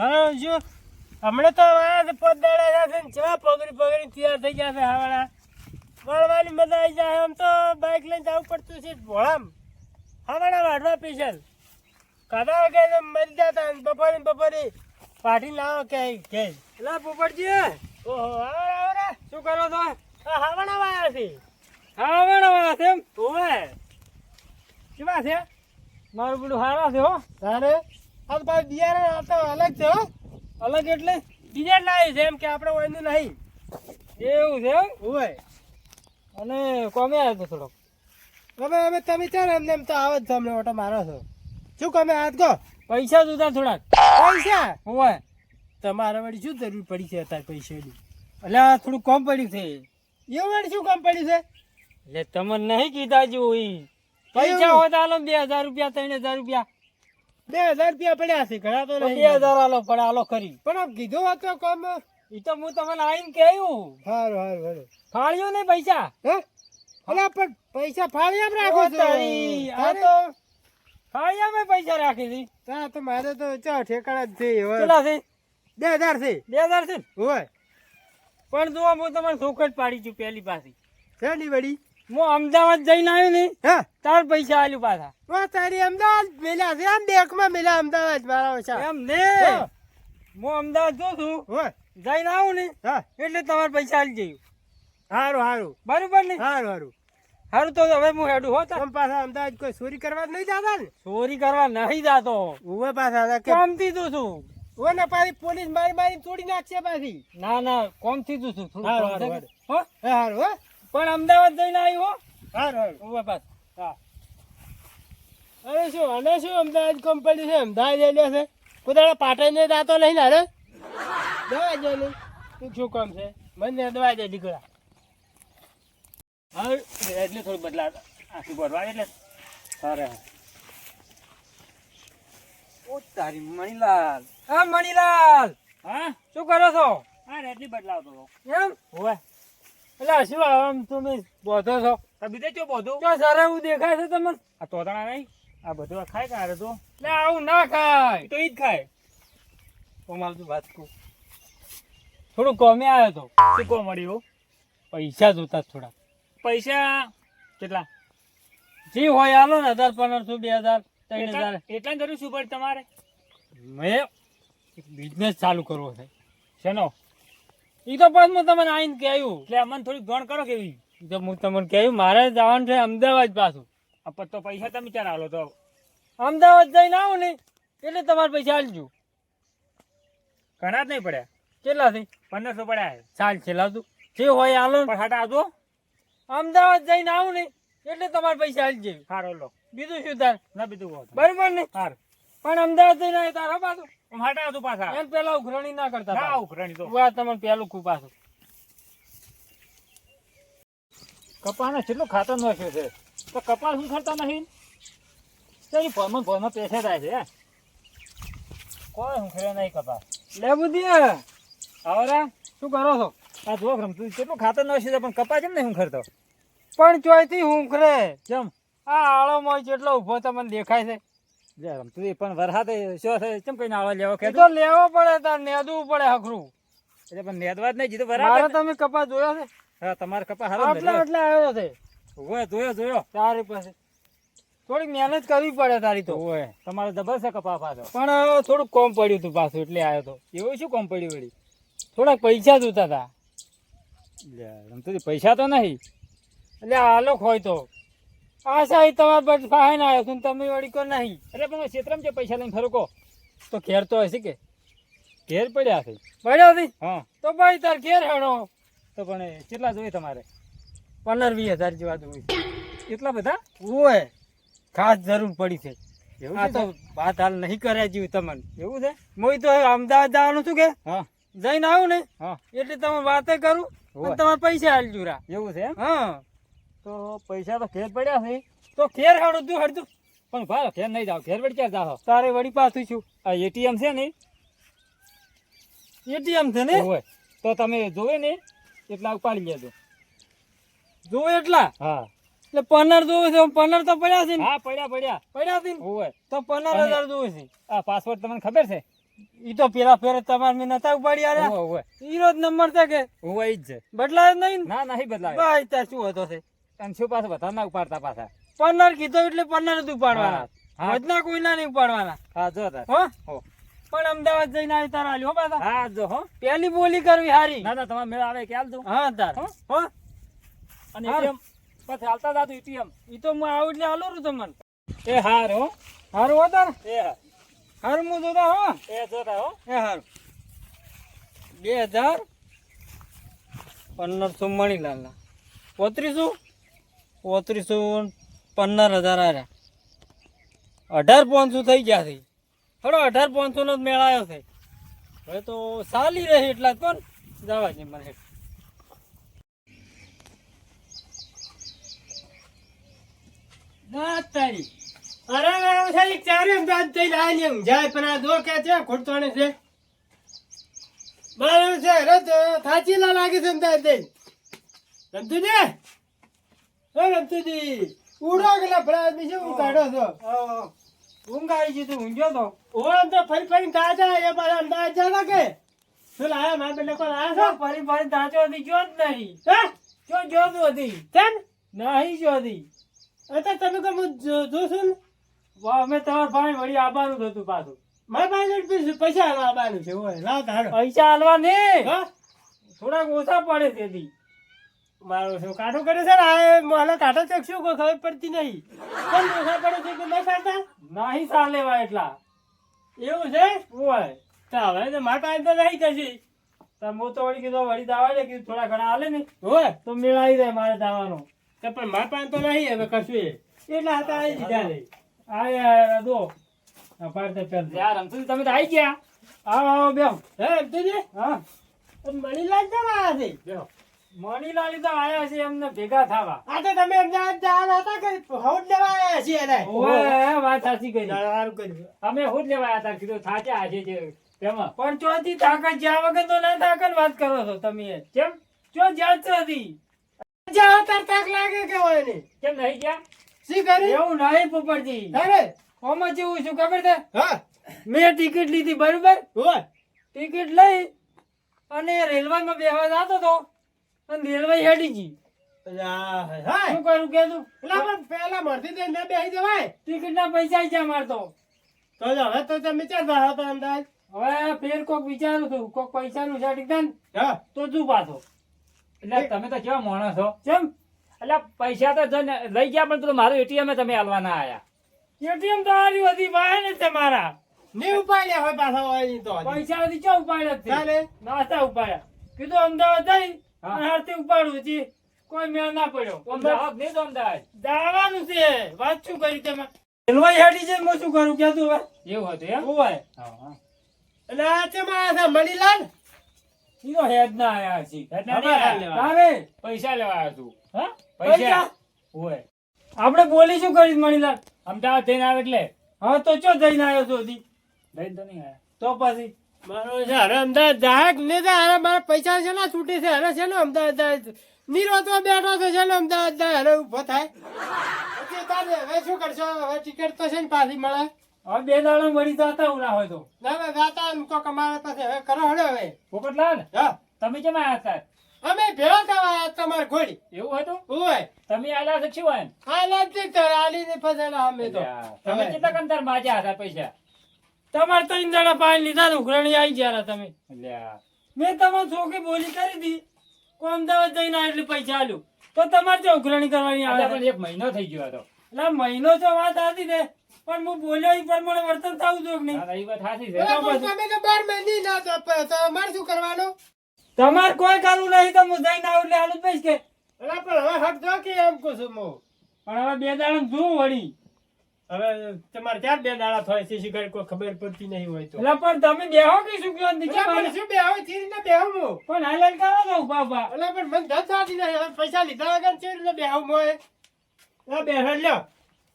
મારો જો હમણાં તો આયા પોત દાડા છે ને ચેવા પગડી પગડી તૈયાર થઈ ગયા છે હાવાના વળવાની મજા આવી જાય આમ તો બાઇક લઈને જવું પડતું છે ભોળામ. હાવાના વાઢવા સ્પેશિયલ કાઢા કે મરી જતા બપોરે બપોરે પાટી લાવો કે કે. એટલે પોપટજી. ઓહો આવો આવો શું કરો છો? આ હાવાના વાયા છે. હા વેણા છે એમ? ઓવે. કેવા છે? મારું બધું હારા છે હો. તારે? આ તો પાછું બિયારણ આ તો અલગ છે અલગ એટલે બીજા લાવી છે એમ કે આપણે ઓયનું નહીં. એવું છે ઓવે અને કોમે આવ્યો થોડોક? હવે હવે તમે ચાલો એમને એમ તો આવે જ તમને ઓટો મારો છો. શું કમે હાથ કહો પૈસા જોતા થોડાક. પૈસા? હોય તમારે વળી શું જરૂર પડી છે અત્યારે પૈસાની? એટલે આ થોડું કોમ પડ્યું છે. એવું વળી શું કામ પડ્યું છે? એટલે તમને નહીં કીધા જેવું પૈસા હોય તો બે હજાર રૂપિયા ત્રણ હજાર રૂપિયા. બે હજાર રૂપિયા પડ્યા છે ઘણા તો બે હજાર આલો પણ આલો ખરી. પણ આમ કીધું હતો કામ? એ તો હું તમને આવીને કહ્યું. સારું સારું સારું ફાળ્યું નહીં પૈસા? હે? અલા પણ પૈસા ફાળી આમ રાખો છો. આ તો ફાળ્યા મેં પૈસા રાખી હતી તા તો મારે તો ચા ઠેકાણા જ છે. કેટલા છે? બે હજાર છે. બે હજાર છે હોય. પણ જો હું તમને સોકટ પાડી છું પહેલી પાછી. છે ની હું અમદાવાદ જઈને આવ્યો ને હા? તાર પૈસા આલ્યું પાછા. વા તારી અમદાવાદ મેલા છે આમ બેંકમાં મેલા અમદાવાદ મારા ઓછા એમ ને. હું. અમદાવાદ જો છું હોય. જઈને આવું ને હા. એટલે તમારે પૈસા આલી જયું સારું સારું બરોબર ને? સારું સારું સારું તો હવે હું હેડું હો તાર. આમ પાછા અમદાવાદ કોઈ ચોરી કરવા નહીં જતા ને? ચોરી કરવા નહીં જાતો. ઉવે પાછા હતા કે કોમથી તું છું? ઉવે ને પાછી પોલીસ મારી મારી તોડી નાખશે પાછી. ના ના કોમથી તું છું? સારું કોમ? હો? હા, સારું હો. પણ અમદાવાદ જઈને આવ્યો? હો ઊભા પાછ. હા. અરે શું અને શું અમદાવાદ કંપની છે? અમદાવાદ જઈને છે? પોતાના પાટણ દાતો નહીં ને અરે દવા જઈને તું શું કામ છે? મને દવા દે દીકરા. હવે એટલે થોડું બદલા આખી બોરવા એટલે. સારે ઓ તારી મણીલાલ. હા મણીલાલ! હા? શું કરો છો? હા રેટલી બદલાવતો એમ? હોવે. એટલે શું આમ તમે બોધો છો? બીજે ચો બોધો? તો સારા એવું દેખાય છે તમને? આ તોતણા નહીં. આ બધું ખાય કારે તો. એટલે આવું ના ખાય. તો ઈ જ ખાય. કોમાલ તું વાત કહું? થોડું કોમે આવ્યો તો. શું કો મળ્યું પૈસા જોતા થોડા પૈસા? કેટલા? જે હોય હાલો ને હજાર પંદરસો બે હજાર ત્રણ હજાર. એટલા જરૂર શું પડે તમારે? મેં બિઝનેસ ચાલુ કરવો છે. શેનો? એ તો પણ હું તમને આવીને કહ્યું. એટલે અમને થોડી ગણ કરો કેવી જો તો હું તમને કહ્યું મારે જવાનું છે અમદાવાદ પાછું. આ તો પૈસા તમે ચાર આવો તો? અમદાવાદ જઈને આવું ને એટલે તમારે પૈસા આલજો. ઘણા જ નહીં પડ્યા? કેટલા થઈ પંદરસો પડ્યા ચાલ છે લાવતું જે હોય આલો. પણ હાટા આવજો અમદાવાદ જઈને આવું ને એટલે તમારે પૈસા આલજે. સારો લો બીજું શું તાર? ના બીજું બરાબર ને? સારું પણ અમદાવાદ જઈને આવે તારો પાછું. હાટા આવતું પાછા. એમ પેલા ઉઘરણી ના કરતા ના તારે. તો. વાત તમને પેલું ખૂબ પાછું કપાને કેટલું ખાતર નાખ્યું છે તો કપાસ શું ખરતા નહીં? તેની ભોમાં ભોમાં પૈસા થાય છે હે? કોઈ હું ખેડે નહીં કપાસ. લે બુદ્ધિ આવરા શું કરો છો? આ જો રમતું કેટલું ખાતર નાખ્યું છે પણ કપાસ કેમ નહીં હું ખરતો પણ ચોયથી હુંખરે કેમ આ આળો મોય જેટલો ઊભો તમને દેખાય છે. જે પણ વરસાદ શું કેમ કઈ નાવા લેવો કે તો લેવો પડે તાર નેદવું પડે હખરું. એટલે પણ નેદવા જ નહીં જીધું વરસાદ તમે કપા જોયો છે? હા તમારે કપા હારો એટલે એટલે આવ્યો છે. ઓય જોયો જોયો. તારી પાસે. થોડીક મહેનત કરવી પડે તારી તો. ઓય તમારે જબર છે કપા પાછો. પણ થોડુંક કોમ પડ્યું હતું પાછું એટલે આવ્યો તો. એવું શું કોમ પડ્યું વળી? થોડાક પૈસા જોતા હતા રમતું પૈસા તો નહીં. એટલે આલોક હોય તો. આ સાહેબ તમારા પર ફાઈન આવ્યો છું તમે વળી કો નહીં. એટલે પણ ક્ષેત્રમાં જે પૈસા લઈને ફરકો તો ઘેર તો હશે કે? ઘેર પડ્યા છે. પડ્યો હતી હા. તો ભાઈ તાર ઘેર હેણો તો પણ કેટલા જોઈએ તમારે? પંદર વીસ હજાર જેવા જોઈએ. એટલા બધા? ઓય ખાસ જરૂર પડી છે. એવું આ તો વાત હાલ નહીં કરે જીવ તમને. એવું છે? મોય તો અમદાવાદ જવાનું છું કે? હા. જઈને આવું ને. હા. એટલે તમે વાતે કરું તમારે પૈસા હાલ જુરા. એવું છે એમ? હા. તો પૈસા તો ઘેર પડ્યા છે. તો ઘેર હેડો તું હેડતું પણ ભાઈ ઘેર નહીં જાવ ઘેર વળી ક્યાં જાવ તારે વળી પાછું છું. આ એટીએમ છે ને? એટીએમ છે ને? હોય તો તમે જોવે ને એટલા ઉપાડી લેજો. જોવે એટલા? હા. એટલે પંદર જોવે છે પંદર તો પડ્યા છે હા પડ્યા પડ્યા. પડ્યા છે હોય તો પંદર હજાર જોવે છે. આ પાસવર્ડ તમને ખબર છે? ઈ તો પેલા ફેરે તમારે મેં નતા ઉપાડી આલ્યા. ઓવે. ઈ રોજ નંબર છે કે? ઓવે જ. છે બદલાય નહીં? ના? નહીં બદલાય. ભાઈ ત્યાં શું હતો છે અને પાસે બધા ના ઉપાડતા પાછા? પન્નર કીધો એટલે પન્નર જ ઉપાડવાના. હા. વધના કોઈના નહીં ઉપાડવાના. હા જો હો? હો. પણ અમદાવાદ જઈને આવી તારા આલ્યો હો પાછા. હા જો હો. પેલી બોલી કરવી હારી. ના ના તમારે મેળ આવે કે હાલ દઉં. હા તાર. હો? અને હારું. ATM પછી હાલતા જાતું ATM. ઈ તો હું આવું એટલે હાલો છું તમને. એ હાર હો. હારું હો તાર. એ હા. હારું હું જોતા હો. એ જોતા હો. એ હારું. બે હજાર પંદરસો મણીલાલના. પોત્રીસો? પોત્રીસો પંદર હજાર આવ્યા અઢાર પાંચસો થઈ ગયા છે. થોડો અઢાર પાંચસોનો જ મેળાયો છે. હવે તો ચાલી રહે એટલા જ કોણ? જવા છે મને ના તારી અરે સાલી ચારે અમદાવાદ જઈને જાય ઊંઝાય પણ આ જો કે છે, ખોટવાણી છે. બરાબર છે, રજ, થાચીલા લાગે છે અમદાવાદ જઈને રમતુજી હે રમતુજી ઉડો ગયેલા ફળા બીજે હું કાઢો છો ઊંઘ આવી ગઈ તું ઊંઘ્યો તો? તો ફરી ફરી તાજા એ અમદાવાદ જાના કે? શું લાયા મારા બેટા કોણ આયા ફરી ફરી ધાંચો હતી જો જ નહીં. છો હે? જો જોતું હતી. કેમ? નહીં જોતી અત્યારે તમે કેમ જો- જોશો ને. અમે તમારા ભાઈ વળી આવવાનું હતું પાછું. મારા પાસે પૈસા- પૈસા આવવાનું છે ઓય લાવ તારો પૈસા હાલવા ને હા? થોડાક ઓછા પડે તેથી. મારું શું કાઢો કરે છે ને? આ મને કાઢો છે શું કોઈ ખબર પડતી નહીં. પણ ઓછા પડે છે કે નહીં કાઢતા નહીં ચાલેવા એટલા. એવું છે? હોય ચાલે હવે તો મારા પાસે તો નહીં કશી તો હું તો વળી કીધું વળી દાવા લે કીધું થોડા ઘણા હાલે ને. હોય તો મેળાવી જાય મારે દાવાનો. તો પણ મારા પાસે તો નહીં હવે કશું એ. એટલા હતા આવી દીધા નહીં આ દો પાડતે પેલ. યાર રમતું તમે તો આવી ગયા. આવો આવો બેહો. હે તું હા. મળી લાગતા આવ્યા છે બેહો. મણીલાલી તો આયા છે એમને ભેગા થવા. આ તો તમે હતા કે હౌદ લેવા આયા છીએ એને. ઓવે વાત સાચી કરી. સારું કર્યું અમે હું જ લેવા હતા કીધું થાચા આજે છે તેમાં. પણ ચોથી તાકાત જ્યાં વગર તો ના તાકાત વાત કરો છો તમે કેમ? ચો જાત હતી જાઓ તાર તાક લાગે કે હોય ને કેમ નહીં ગયા? શી કરી? એવું નહીં પોપટજી. અરે. આમાં જેવું શું ખબર છે? હા. મેં ટિકિટ લીધી બરોબર? ટિકિટ લઈ અને રેલવેમાં બેહવા જતો હતો અને રેલવે હેડી ગઈ. શું કરું કેતું પેલા પણ પેલા મળતી દે ને બેસી જવાય. ટિકિટ ના પૈસા જ્યાં મારતો? તો હવે તો તમે વિચાર હતા અમદાવાદ હવે ફેર કોક વિચારું છું. કોક પૈસા નું સેટિંગ થાય ને હા. તો તું પાછો. એટલે તમે તો કેવા માણસ છો કેમ? એટલે પૈસા તો લઈ ગયા પણ તો મારું એટીએમ તમે હાલવાના આયા. એટીએમ તો હારી હતી ભાઈ ને છે મારા. નહીં ઉપાડ્યા હોય પાછા હોય તો પૈસા હતી ચો ઉપાડ્યા જ છે? ચાલે. નાસ્તા ઉપાડ્યા. કીધું અમદાવાદ જઈ. હારથી ઉપાડું છે. કોઈ મેળ ના પડ્યો. જવાબ નહીં તો અમદાવાદ દાવાનું છે. વાત શું કરી તમે? રેલવે હેડી છે હું શું કરું? કે તું એવું હતું એમ? હોય. હા, હા. આ ચેમાં આવ્યા હતા મણીલાલ? ઈનો હેડ ના આયા છે. હેડ ના નહીં પૈસા લેવા આવ્યો છું. હા? પૈસા. પૈસા? હોય. આપણે બોલી શું કરી મણીલાલ? અમદાવાદ જઈને આવે એટલે? હા તો ચો જઈને આવ્યો હજી? લઈને તો નહીં આવ્યા. તો પછી? મારો છે અરે અમદાવાદ જાય કે અરે મારા પૈસા છે ને છૂટી છે અરે છે ને અમદાવાદ જાય બેઠો તો છે ને અમદાવાદ અરે ઊભો થાય. પછી તારે હવે શું કરશો? હવે ટિકિટ તો છે ને પાછી મળે. હવે બે દાડા મળી જતા હું હોય તો. ના એમ તો કમાવા પાસે હવે કરો હળો હવે. પોપટલાલ હા. તમે કેમ આવ્યા હતા? અમે ભેળા થવા તમારે ઘોડી. એવું હતું તમે આલા છો શું હોય આ લાગતી આલી ને ફસાણા અમે તો. તમે કેટલા કંતર માજ્યા હતા પૈસા? તમારે તો દાડા પાણી લીધા ને ઉઘરાણી આવી ગયા તમે. મેં તમારે છોકરી બોલી કરી હતી કોઈ અમદાવાદ જઈને એટલે પૈસા આલ્યું. તો તમારે ત્યાં ઉઘરાણી કરવાની અલ્યા, આવે. પણ એક મહિનો થઈ ગયો હતો એટલે મહિનો તો વાત હતી ને પણ હું બોલ્યો એ પ્રમાણે વર્તન થવું જોઈએ નહીં? એ વાત સાચી છે. તમે તો બાર મહિની ના તો પ- અમારે શું કરવાનું? તમારે કોઈ કરવું નહીં તો હું જઈને આવું એટલે જ પૈસ કે. અરે પણ હવે હક જો કે એમ કહું છું હું. પણ હવે બે દાડા જોઉં વળી? હવે તમારે ચાર બે દાડા થાય છે શિકાર કોઈ ખબર પડતી નહીં હોય તો. એટલે પણ તમે બેહો કે શું કયો નીચે શું બે હવે ચીરી ને બેહું? હું. પણ હાલન કરો ઊભા ઊભા અલા, પણ મને ધન થાતી નહીં પૈસા લીધા વગર ચીરી ને બેહું મોય અલા, બેહો લ્યો.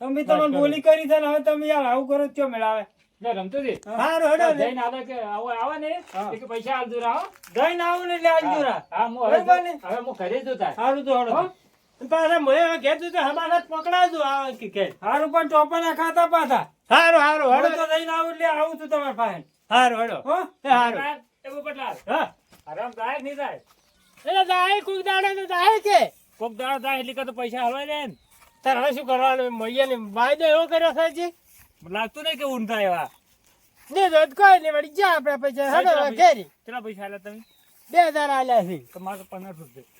તમે તમને બોલી કરી છે ને હવે તમે યાર આવું કરો છો ક્યાં મેળાવે? રમતો હારું હેડો ને. જઈને આવે કે આવો આવે ને. હા. કે પૈસા આલજો રાહો. જઈને આવું ને એટલે આલજો રા. હા, હું હવે? હવે હું ઘરે જ ઉતાર. સારું તો હળો હો? પાછા મોય હવે ઘેર તો હમારા જ પકડાવજો આવે કે કે. સારું પણ ચોપાના ખાતા પાછા. હારું હારું હડો તો લઈને આવું એટલે આવું છું તમારે પાસે. હારું હડો હો? એ હારું. એ પોપટલાલ હા. આરામ થાય નહીં થાય? એટલે જાય કોક દાડે તો જાય છે કોક દાડો જાય એટલે કે તો પૈસા હલવાય ને તાર હવે શું કરવાનું? મૈયા ને વાયદો એવો કર્યો સાહેબજી જી લાગતું નહીં કે ઊંઘ થાય એવા. ને તો કોઈ નહીં વળી જા આપણે પૈસા હડો ઘેરી. કેટલા પૈસા આલ્યા તમે? બે હજાર આલ્યા છે. તમારે તો પંદરસો જ છે